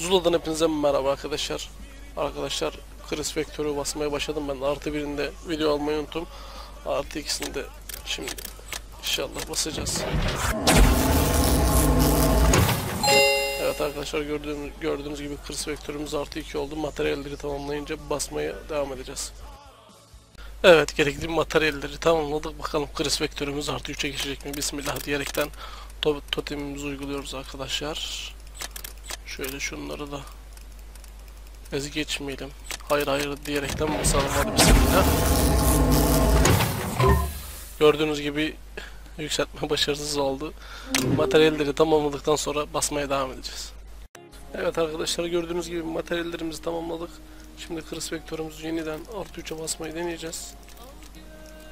Zula'dan hepinize merhaba arkadaşlar. Arkadaşlar Chris Vektör'ü basmaya başladım ben. Artı birinde video almayı unuttum. Artı ikisinde şimdi inşallah basacağız. Evet arkadaşlar gördüğünüz, gördüğünüz gibi Chris Vektör'ümüz artı 2 oldu. Materyalleri tamamlayınca basmaya devam edeceğiz. Evet gerekli materyalleri tamamladık. Bakalım Chris Vektör'ümüz artı 3'e geçecek mi? Bismillah diyerekten to totemimizi uyguluyoruz arkadaşlar. Şöyle şunları da ez geçmeyelim. Hayır hayır diyerekten basalım hadi bismillah. Gördüğünüz gibi yükseltme başarısız oldu. Materyalleri tamamladıktan sonra basmaya devam edeceğiz. Evet arkadaşlar gördüğünüz gibi materyallerimizi tamamladık. Şimdi Chris Vektörümüzü yeniden artı 3'e basmayı deneyeceğiz.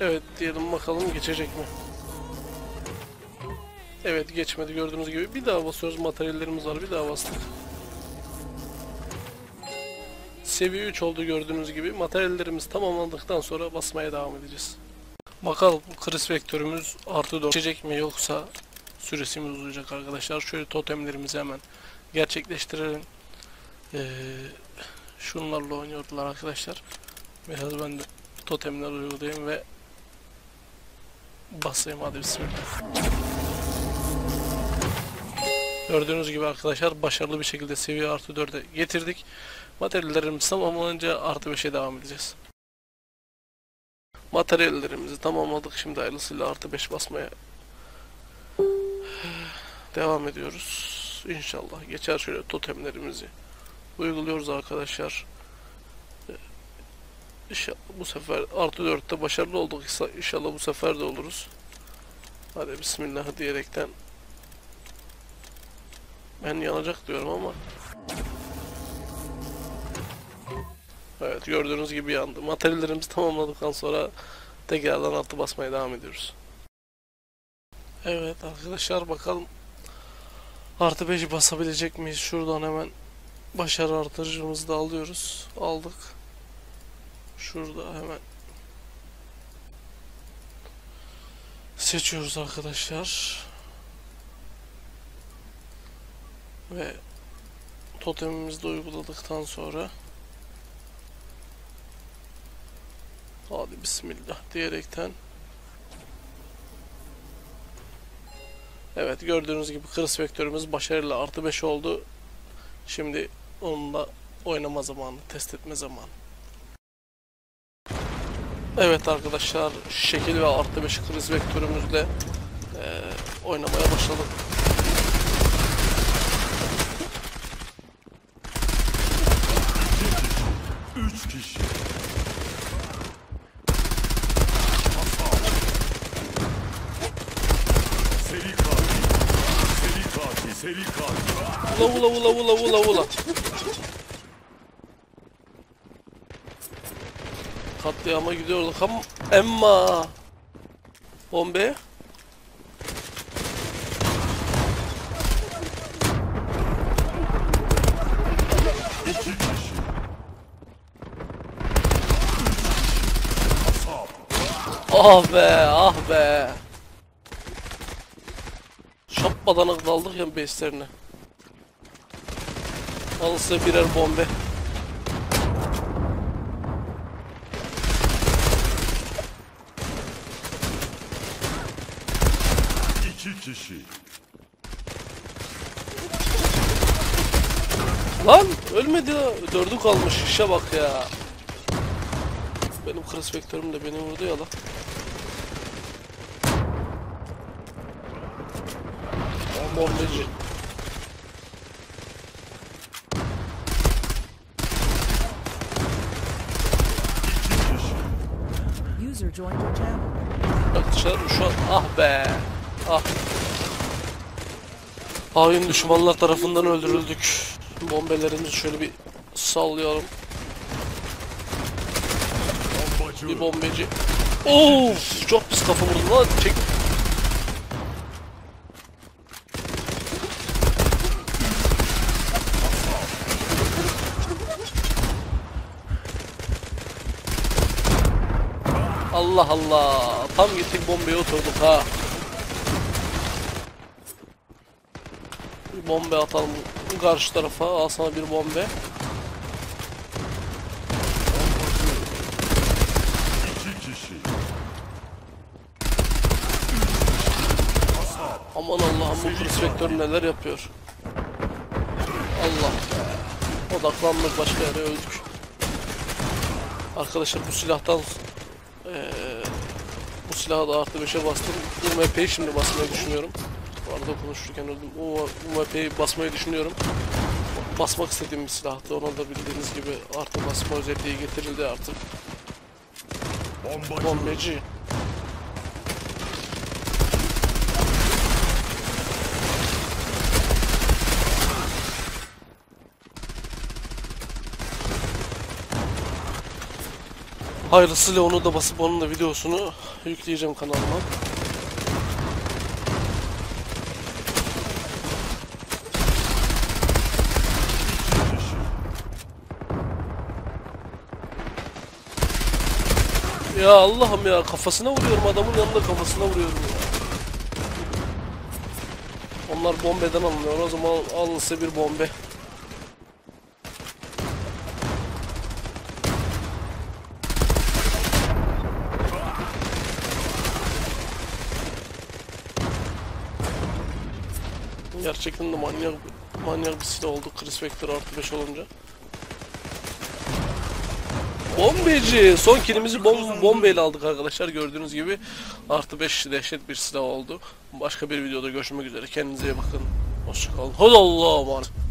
Evet diyelim bakalım geçecek mi? Evet geçmedi gördüğünüz gibi. Bir daha basıyoruz materyallerimiz var bir daha bastık. Seviye 3 oldu gördüğünüz gibi. Materyallerimiz tamamlandıktan sonra basmaya devam edeceğiz. Bakalım Chris vektörümüz artı 4 geçecek mi yoksa süresimiz uzayacak arkadaşlar. Şöyle totemlerimizi hemen gerçekleştirelim. Ee, şunlarla oynuyordular arkadaşlar. Biraz ben de totemler uygulayayım ve basayım hadi bismillah. Gördüğünüz gibi arkadaşlar başarılı bir şekilde seviye artı 4'e getirdik. Materyallerimiz tamamlanınca artı 5'e devam edeceğiz. Materyallerimizi tamamladık. Şimdi hayırlısıyla artı 5 basmaya devam ediyoruz. İnşallah geçer şöyle totemlerimizi uyguluyoruz arkadaşlar. İnşallah bu sefer artı 4'te başarılı olduk. İnşallah bu sefer de oluruz. Hadi bismillah diyerekten ben yanacak diyorum ama Evet gördüğünüz gibi yandı. Materyallerimizi tamamladıktan sonra tekrardan altı basmaya devam ediyoruz. Evet arkadaşlar bakalım artı 5 basabilecek miyiz? Şuradan hemen başarı artırıcımızı da alıyoruz. Aldık. Şurada hemen seçiyoruz arkadaşlar. Ve totemimizi de uyguladıktan sonra Hadi bismillah diyerekten Evet gördüğünüz gibi Chris vektörümüz başarılı artı 5 oldu. Şimdi onunla oynama zamanı, test etme zamanı. Evet arkadaşlar şekil ve artı 5 Chris vektörümüzle eee, oynamaya başladık. Ula ula ula ula ula ula. Katliama gidiyorduk ama emma. Bombe ah be ah be şapmadan daldık ya base'lerine alın size birer bombe İki kişi. Lan ölmedi ya. Dördü kalmış. İşe bak ya. Benim Chris Vektörüm de beni vurdu ya lan. Kişi. User joined your channel. Bak dışarı şu an ah be. Ah. Hain düşmanlar tarafından öldürüldük. Bombelerimizi şöyle bir sallıyorum. Bombacı. Bir bombeci. Of çok pis kafa vurdum lan. Çek. Allah Allah. Tam gittik bombaya oturduk ha. Bombe atalım karşı tarafa. Al sana bir kişi. Aman Allah'ım bu Chris Vektör neler yapıyor. Allah. Odaklandık başka yere öldük. Arkadaşlar bu silahtan eee bu silahı da artı 5'e bastım. Bu MP'yi şimdi basmayı düşünüyorum. Bu arada konuşurken öldüm. Bu, bu MP'yi basmayı düşünüyorum. Basmak istediğim bir silahtı. Ona da bildiğiniz gibi artı basma özelliği getirildi artık. Bombacı. Bombeci. Hayırlısıyla onu da basıp onun da videosunu yükleyeceğim kanalıma. Ya Allah'ım ya kafasına vuruyorum adamın yanında kafasına vuruyorum ya. Onlar bombeden alınıyor o zaman alın size bir bombe. Gerçekten de manyak manyak bir silah oldu Chris Vector artı 5 olunca. Bombeci. Son kilimizi bom bombeyle aldık arkadaşlar. Gördüğünüz gibi artı 5 dehşet bir silah oldu. Başka bir videoda görüşmek üzere. Kendinize iyi bakın. Hoşçakalın. Hadi Allah'a emanet.